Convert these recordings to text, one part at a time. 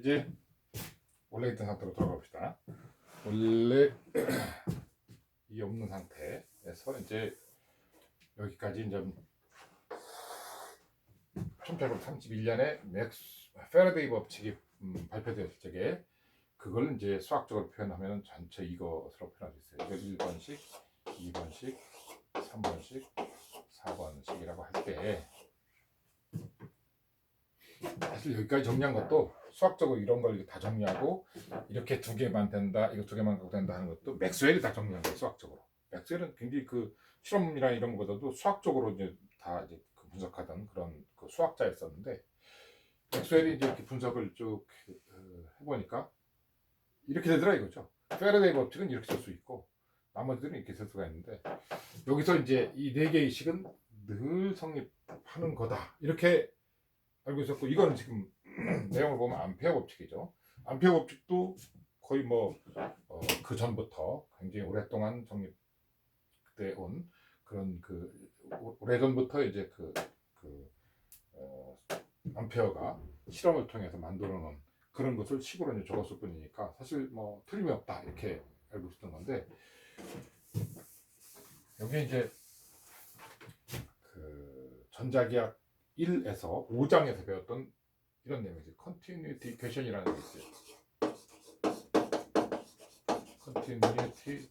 이제 원래 있던 상태로 돌아가 봅시다. 원래 이 없는 상태에서 이제 여기까지 이제 1831년에 맥스 페라데이 법칙이 음, 발표됐을 적에 그걸 이제 수학적으로 표현하면 전체 이것으로 표현할 수 있어요. 이거 1번씩, 2번씩, 3번씩, 4번씩이라고 할 때 사실 여기까지 정리한 것도 수학적으로 이런 걸 다 정리하고 이렇게 두 개만 된다, 이거 두 개만 갖고 된다 하는 것도 맥스웰이 다 정리한 거예요, 수학적으로. 맥스웰은 굉장히 그 실험이나 이런 것보다도 수학적으로 이제 다 이제 그 분석하던 그런 그 수학자였었는데 맥스웰이 이제 이렇게 분석을 쭉 그, 해보니까 이렇게 되더라 이거죠. 페라데이 법칙은 이렇게 쓸 수 있고 나머지들은 이렇게 쓸 수가 있는데 여기서 이제 이 네 개의 식은 늘 성립하는 거다 이렇게 알고 있었고 이거는 지금 내용을 보면 암페어 법칙이죠. 암페어 법칙도 거의 뭐그 전부터 굉장히 오랫동안 성립돼 온 그런 그 오래 전부터 이제 그, 그 어, 암페어가 실험을 통해서 만들어 놓은 그런 것을 식으로 이제 적었을 뿐이니까 사실 뭐 틀림이 없다 이렇게 알고 있었던 건데 여기 이제 그 전자기학 1에서 5장에서 배웠던 이런 내용이지 continuity question이라는 게 있어요. continuity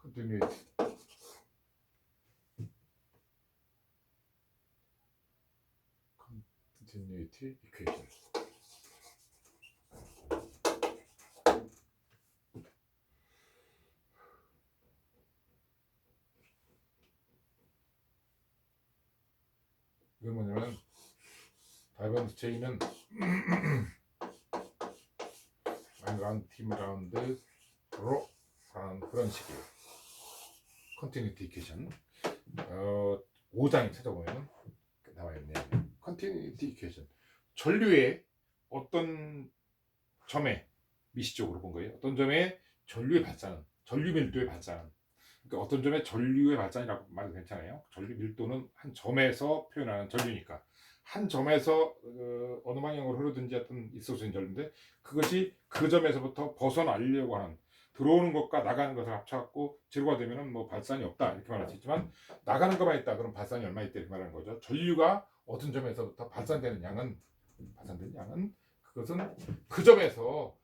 continuity continuity equation 이건 뭐냐면 다이버스 체인은 라운드 팀 라운드로 하는 그런 식이에요. 컨티뉴티 이퀘이션 어, 5장에 찾아보면 나와 있네요. 컨티뉴티 이퀘이션 전류의 어떤 점에 미시적으로 본 거예요. 어떤 점에 전류의 발산, 전류 밀도의 발산. 그러니까 어떤 점에 전류의 발산이라고 말해도 괜찮아요. 전류 밀도는 한 점에서 표현하는 전류니까 한 점에서 어, 어느 방향으로 흐르든지 어떤 있을 수 있는 전류인데 그것이 그 점에서부터 벗어나려고 하는 들어오는 것과 나가는 것을 합쳐갖고 제로가 되면은 뭐 발산이 없다 이렇게 말할 수 있지만 나가는 것만 있다 그럼 발산이 얼마 있다 이렇게 말하는 거죠. 전류가 어떤 점에서부터 발산되는 양은 발산되는 양은 그것은 그 점에서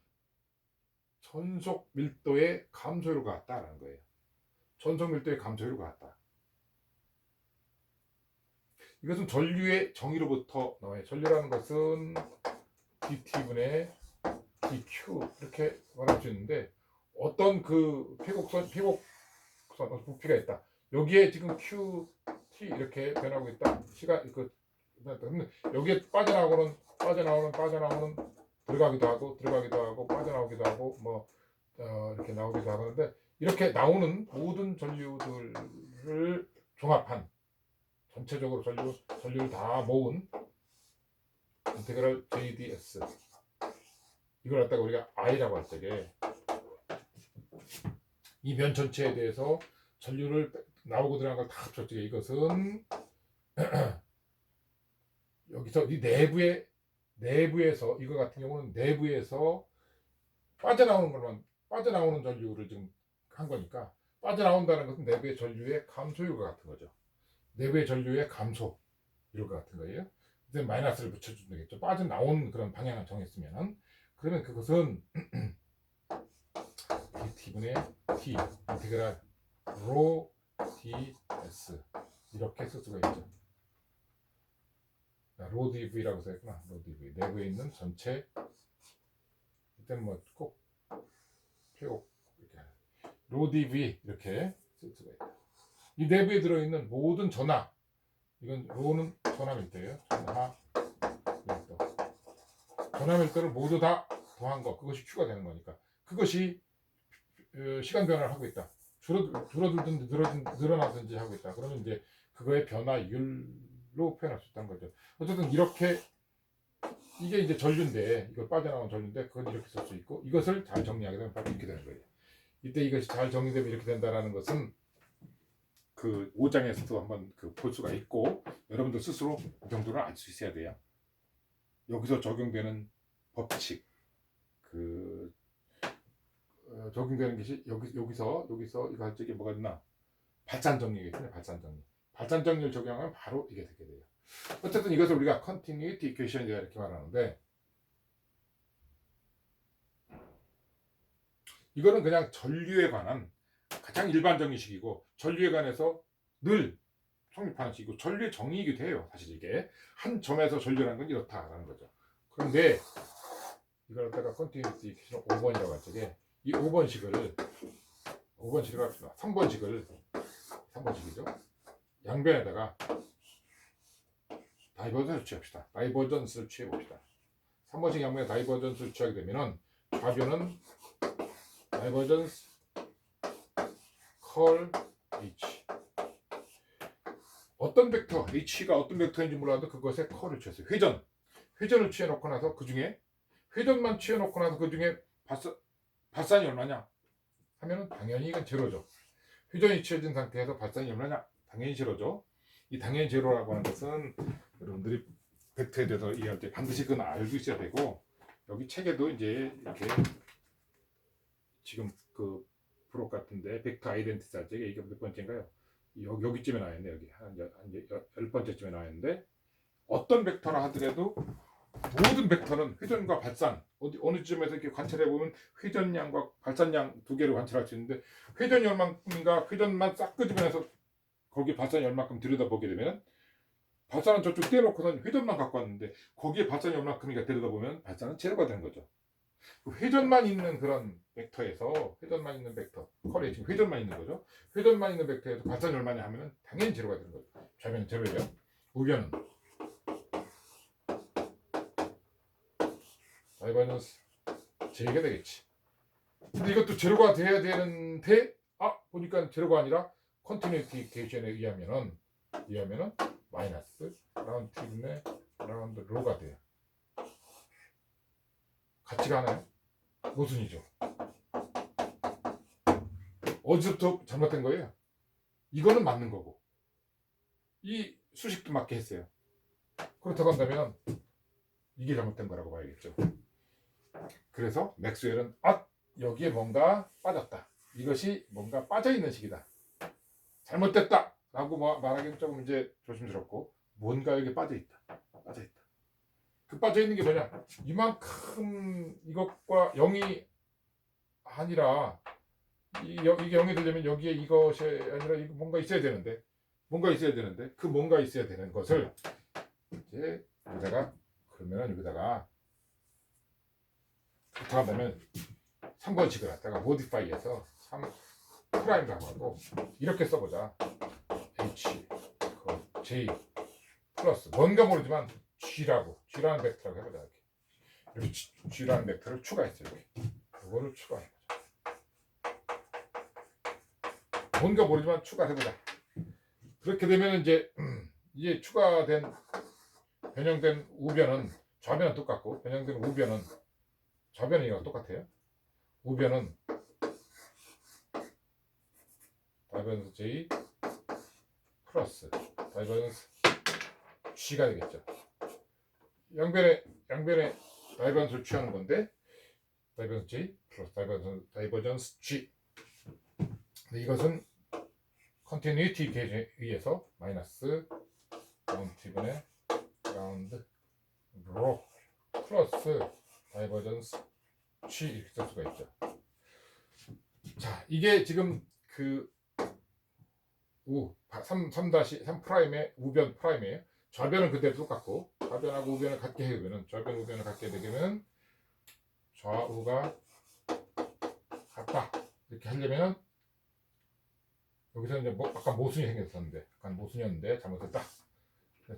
전속 밀도의 감소율과 같다라는 거예요. 밀도의 감소율과 같다. 이것은 전류의 정의로부터 나와요. 전류라는 것은 dt분의 dq 이렇게 말할 수 있는데 어떤 그 폐곡선 폐곡선 부피가 있다. 여기에 지금 qt 이렇게 변하고 있다. 시간 그 여기에 빠져나오는 빠져나오는 빠져나오는 들어가기도 하고 들어가기도 하고 빠져나오기도 하고 뭐 어, 이렇게 나오기도 하는데 이렇게 나오는 모든 전류들을 종합한 전체적으로 전류 전류를 다 모은 인테그랄 JDS 이걸 갖다가 우리가 I라고 할 적에 이 면 전체에 대해서 전류를 나오고 들어간 걸 다 합쳤죠. 이것은 여기서 이 내부에 내부에서 이거 같은 경우는 내부에서 빠져나오는 것만 빠져나오는 전류를 지금 한 거니까 빠져나온다는 것은 내부의 전류의 감소율과 같은 거죠. 내부의 전류의 감소 이럴 것 같은 거예요. 이제 마이너스를 붙여주면 되겠죠. 빠져나온 그런 방향을 정했으면은 그러면 그것은 dt분의 t 인테그랄 로 ds 이렇게 쓸 수가 있죠. 로 dv라고 써있구나. 로 dv 내부에 있는 전체 이때는 뭐꼭 표이 렇게 로 dv 이렇게 쓸 수가 있다. 이 내부에 들어있는 모든 전하 이건 로는 전하 밀도예요. 전하 밀도. 전하 밀도를 모두 다 더한 거 그것이 Q가 되는 거니까 그것이 어, 시간 변화를 하고 있다. 줄어 줄어들든지 늘어든, 늘어나든지 하고 있다. 그러면 이제 그거의 변화율로 표현할 수 있다는 거죠. 어쨌든 이렇게 이게 이제 전류인데 이걸 빠져나온 전류인데 그건 이렇게 쓸 수 있고 이것을 잘 정리하게 되면 바로 이렇게 되는 거예요. 이때 이것이 잘 정리되면 이렇게 된다라는 것은 그그 5장에서도 한번 그 볼 수가 있고 여러분들 스스로 이 정도는 알수 있어야 돼요. 여기서 적용되는 법칙 그 어, 적용되는 것이 여기 여기서 여기서 이거 할 적에 뭐가 있나 발산 정리겠죠 발산 정리 발산 정리를 적용하면 바로 이게 되게 돼요. 어쨌든 이것을 우리가 continuity equation이라 이렇게 말하는데 이거는 그냥 전류에 관한 가장 일반적인 식이고 전류에 관해서 늘 성립하는 식이고 전류의 정의이기도 해요. 사실 이게 한 점에서 전류라는 건 이렇다라는 거죠. 그런데 이걸 갖다가 컨티뉴티 이퀘이션 5번이라고 할 적에 이 5번 식을 5번 식을 합시다. 3번 식을 3번 식이죠. 양변에다가 다이버전스를 취합시다. 다이버전스를 취해 봅시다. 3번식 양변에 다이버전스를 취하게 되면은 좌변은 다이버전스 컬 H 어떤 벡터 H가 어떤 벡터인지 몰라도 그것에 컬을 취했어요. 회전 회전을 취해 놓고 나서 그 중에 회전만 취해 놓고 나서 그 중에 발산 발산이 얼마냐 하면은 당연히 이건 제로죠. 회전이 취해진 상태에서 발산이 얼마냐 당연히 제로죠. 이 당연히 제로라고 하는 것은 여러분들이 벡터에 대해서 이해할 때 반드시 그건 알고 있어야 되고 여기 책에도 이제 이렇게 지금 그 프로 같은데 벡터 아이덴티티 할 적에 이게 몇 번째인가요? 여기, 여기쯤에 나와 있네 여기 한, 여- 한 번째쯤에 나와 있는데 어떤 벡터라 하더라도 모든 벡터는 회전과 발산 어디 어느 지점에서 이렇게 관찰해 보면 회전량과 발산량 두 개를 관찰할 수 있는데 회전이 얼만큼인가 회전만 싹 끄집어내서 거기에 발산이 얼만큼 들여다보게 되면 발산은 저쪽 떼놓고는 회전만 갖고 왔는데 거기에 발산이 얼만큼인가 들여다보면 발산은 제로가 되는 거죠. 그 회전만 있는 그런 벡터에서 회전만 있는 벡터 컬에 지금 회전만 있는 거죠. 회전만 있는 벡터에서 발산이 얼마냐 하면은 당연히 제로가 되는 거죠. 좌변은 제로예요. 우변은 다이버전스 제가 되겠지. 근데 이것도 제로가 돼야 되는데 아 보니까 제로가 아니라 컨티뉴티 계션에 의하면은 의하면은 마이너스 라운드 트분의 라운드 로가 돼요. 같이 가나요? 모순이죠. 어디서부터 잘못된 거예요? 이거는 맞는 거고 이 수식도 맞게 했어요. 그렇다고 한다면 이게 잘못된 거라고 봐야겠죠. 그래서 맥스웰은 아 여기에 뭔가 빠졌다. 이것이 뭔가 빠져 있는 식이다. 잘못됐다 라고 마- 말하기는 조금 이제 조심스럽고 뭔가 여기 빠져 있다. 빠져 있다. 그 빠져 있는 게 뭐냐? 이만큼 이것과 0이 아니라 이, 여- 이게 0이 되려면 여기에 이것이 아니라 뭔가 있어야 되는데 뭔가 있어야 되는데 그 뭔가 있어야 되는 것을 이제 여기다가 그러면 여기다가 그렇다고 한다면 3번씩을 갖다가 모디파이해서 3 프라임이라고 하고 이렇게 써보자 H 그 J 플러스 뭔가 모르지만 G라고 G라는 벡터라고 해보자 이렇게 이렇게 G라는 벡터를 추가했어요 이렇게 그거를 추가해 보자 뭔가 모르지만 추가해보자 그렇게 되면 이제 이게 추가된 변형된 우변은 좌변은 똑같고 변형된 우변은 좌변은 이랑 똑같아요. 우변은 다이버전스 J 플러스 다이버전스 G가 되겠죠. 양변에 양변에 다이버전스를 취하는 건데 다이버전스 J 플러스 다이버전스, 다이버전스 G. 이것은 컨티뉴티 계획에 의해서 마이너스 라운드 분의 라운드 로 플러스 다이버전스 G 이렇게 쓸 수가 있죠. 자, 이게 지금 그 우, 3, 3 다시 3 프라임의 우변 프라임이에요. 좌변은 그대로 똑같고 좌변하고 우변을 같게 해보면 좌변 우변을 같게 되면 좌우가 같다 이렇게 하려면 여기서 이제 뭐 아까 모순이 생겼었는데 약간 모순이었는데 잘못했다.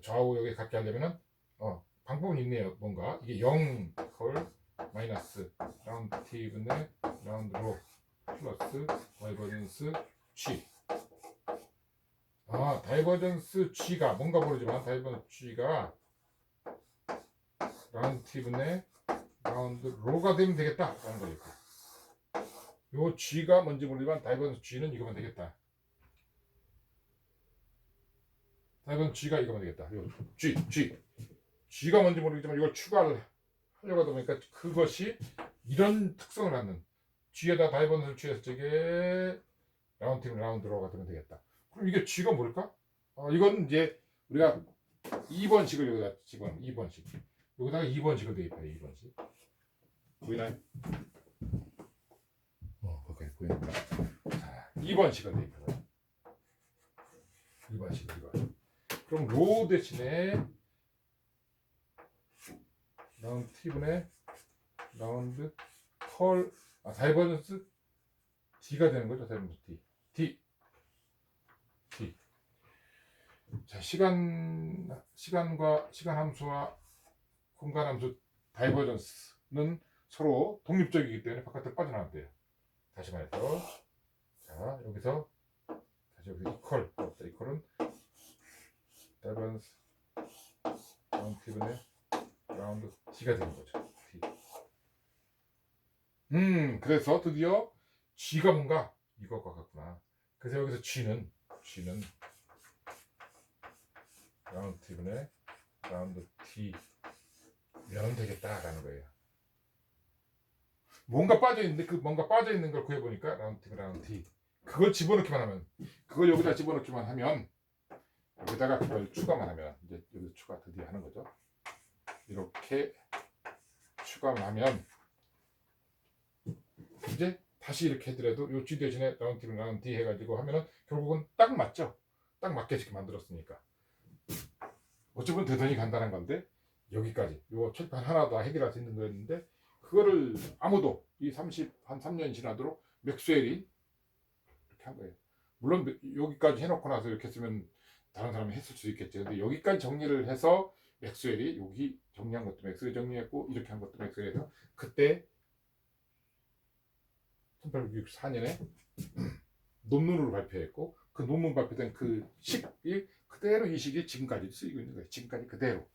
좌우 여기 같게 하려면은 어 방법은 있네요. 뭔가 이게 0걸 마이너스 라운드 t분의 라운드 로 플러스 다이버전스 g 아 다이버전스 g가 뭔가 모르지만 다이버전스 g가 라운드 t분의 라운드 로가 되면 되겠다 라는 거예요. 요 g가 뭔지 모르지만 다이버전스 g는 이거면 되겠다. 답은 G가 이거면 되겠다. 요 G, G. G가 뭔지 모르겠지만 이걸 추가를 하려고 하다 보니까 그것이 이런 특성을 갖는 G에다 다이버스를 취해서 저게 라운드 팀 라운드로 가면 되겠다. 그럼 이게 G가 뭘까? 어, 이건 이제 우리가 2번식을 여기다 집어 2번식. 여기다가 2번식을 대입해 2번식. 보이나요? 어, 거기까지 보이니까. 자, 2번식을 대입해 봐. 2번식 이거. 그럼 로 대신에 라운드 T분의 라운드 컬 아, 다이버전스 D가 되는 거죠. 다이버전스. D. D. 자, 시간 시간과 시간 함수와 공간 함수 다이버전스는 서로 독립적이기 때문에 바깥으로 빠져나가면 돼요. 다시 말해서 자, 여기서 다시 여기서 이퀄. 자, 이퀄은 다이버전스 라운드 T분의 라운드 D가 되는 거죠. D. 음, 그래서 드디어 G가 뭔가 이것과 같구나. 그래서 여기서 G는 G는 라운드 T분의 라운드 T면 되겠다라는 거예요. 뭔가 빠져 있는데 그 뭔가 빠져 있는 걸 구해 보니까 라운드 T 라운드 T 그걸 집어넣기만 하면 그걸 여기다 집어넣기만 하면 여기다가 그걸 추가만 하면 이제 여기 추가 드디어 하는 거죠. 이렇게 추가만 하면 이제 다시 이렇게 하더라도 요 G 대신에 라운드 T 라운드 D 해가지고 하면은 결국은 딱 맞죠. 딱 맞게 이렇게 만들었으니까. 어찌 보면 대단히 간단한 건데 여기까지 요 철판 하나 다 해결할 수 있는 거였는데 그거를 아무도 이 30 한 3년 지나도록 맥스웰이 이렇게 한 거예요. 물론 맥- 여기까지 해놓고 나서 이렇게 쓰면 다른 사람이 했을 수도 있겠죠. 근데 여기까지 정리를 해서 맥스웰이 여기 정리한 것도 맥스웰이 정리했고 이렇게 한 것도 맥스웰이 해서 그때 1864년에 논문으로 발표했고 그 논문 발표된 그 식이 그대로 이 식이 지금까지 쓰이고 있는 거예요. 지금까지 그대로.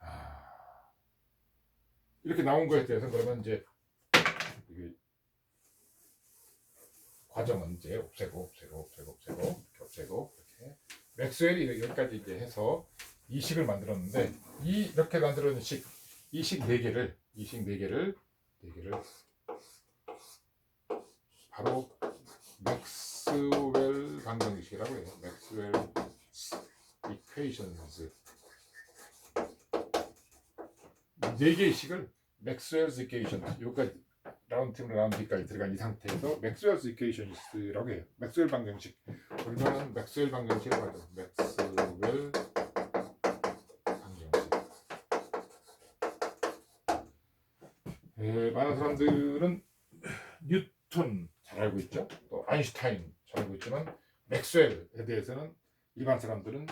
아, 이렇게 나온 거에 대해서 그러면 이제 이게 과정은 이제 없애고 없애고 없애고 없애고 이렇게 없애고 이렇게 맥스웰이 여기까지 이제 해서 이 식을 만들었는데 이 이렇게 만들어진 식, 이 식 네 개를 이 식 네 개를 네 개를 바로 맥스웰 방정식이라고 해요. 맥스웰 이퀘이션스 네 개의 식을 맥스웰 이퀘이션 여기까지 라운드 팀 라운드 까지 들어간 이 상태에서 맥스웰 이퀘이션스라고 해요. 맥스웰 방정식 우리는 맥스웰 방정식이라고 하죠. 맥스웰. 에, 많은 사람들은 뉴턴 잘 알고 있죠. 또 아인슈타인 잘 알고 있지만 맥스웰에 대해서는 일반 사람들은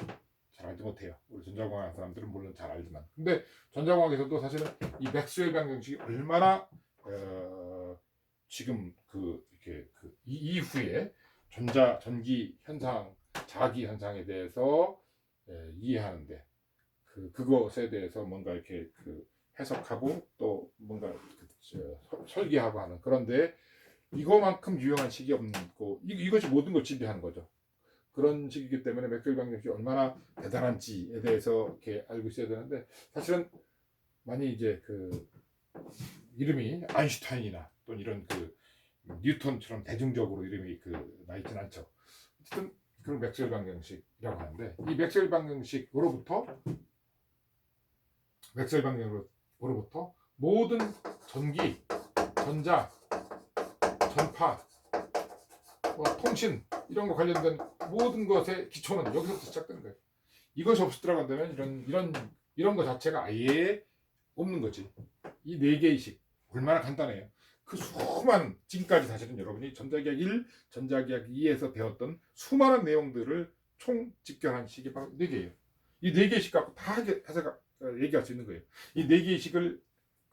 잘 알지 못해요. 우리 전자공학 사람들은 물론 잘 알지만. 근데 전자공학에서도 사실은 이 맥스웰 방정식이 얼마나 어, 지금 그 이렇게 그 이, 이후에 전자 전기 현상 자기 현상에 대해서 에, 이해하는데 그 그것에 대해서 뭔가 이렇게 그 해석하고 또 뭔가 그, 저, 서- 설계하고 하는 그런데 이거만큼 유용한 식이 없고 이, 이것이 모든 걸 지배하는 거죠. 그런 식이기 때문에 맥스웰 방정식이 얼마나 대단한지에 대해서 이렇게 알고 있어야 되는데 사실은 많이 이제 그 이름이 아인슈타인이나 또는 이런 그 뉴턴처럼 대중적으로 이름이 그 나 있진 않죠. 어쨌든 그런 맥스웰 방정식이라고 하는데 이 맥스웰 방정식으로부터 맥스웰 방정으로부터 모든 전기, 전자, 전파, 뭐 통신 이런 거 관련된 모든 것의 기초는 여기서부터 시작되는 거예요. 이것이 없었더라고 한다면 이런 이런 이런 거 자체가 아예 없는 거지. 이 네 개의 식 얼마나 간단해요. 그 수많은 지금까지 사실은 여러분이 전자기학 1, 전자기학 2에서 배웠던 수많은 내용들을 총 집결한 식이 바로 네 개예요. 이 네 개의 식 갖고 다 해서 얘기할 수 있는 거예요. 이 네 개의 식을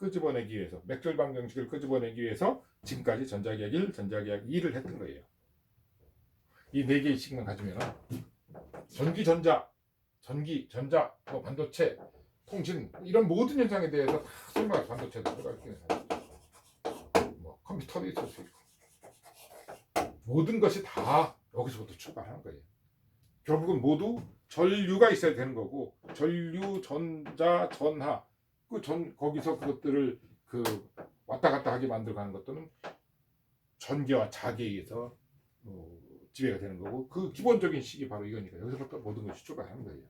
끄집어내기 위해서 맥스웰 방정식을 끄집어내기 위해서 지금까지 전자기학 1, 전자기학 2를 했던 거예요. 이 네 개의 식만 가지면 전기, 전자, 전기, 전자, 뭐 반도체, 통신 이런 모든 현상에 대해서 다 설명할 반도체도 들어가 있긴. 뭐 컴퓨터 컴퓨터도 있을 수 있고 모든 것이 다 여기서부터 출발하는 거예요. 결국은 모두 전류가 있어야 되는 거고 전류, 전자, 전하 그 전 거기서 그것들을 그 왔다 갔다 하게 만들어가는 것들은 전기와 자기에 의해서 어, 지배가 되는 거고 그 기본적인 식이 바로 이거니까 여기서부터 모든 것이 출발하는 거예요.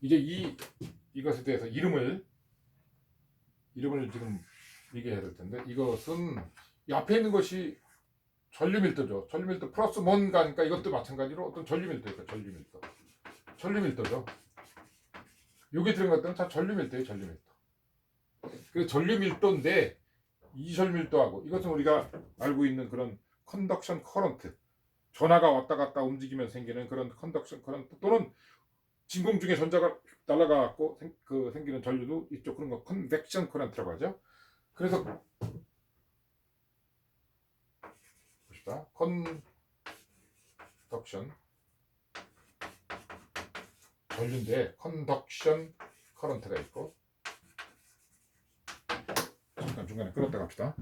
이제 이 이것에 대해서 이름을 이름을 지금 얘기해야 될 텐데 이것은 이 앞에 있는 것이 전류밀도죠. 전류밀도 플러스 뭔가니까 이것도 마찬가지로 어떤 전류밀도니까 전류밀도. 전류밀도죠. 여기 들은 것들은 다 전류밀도예요. 전류밀도. 그 전류밀도인데 이전밀도하고 이것은 우리가 알고 있는 그런 컨덕션 커런트 전하가 왔다 갔다 움직이면 생기는 그런 컨덕션 커런트 또는 진공 중에 전자가 날아가 갖고 생, 그 생기는 전류도 있죠. 그런 거 컨벡션 커런트라고 하죠. 그래서 봅시다. 컨덕션 전류인데 컨덕션 커런트가 있고 잠깐 중간에 끊었다 갑시다.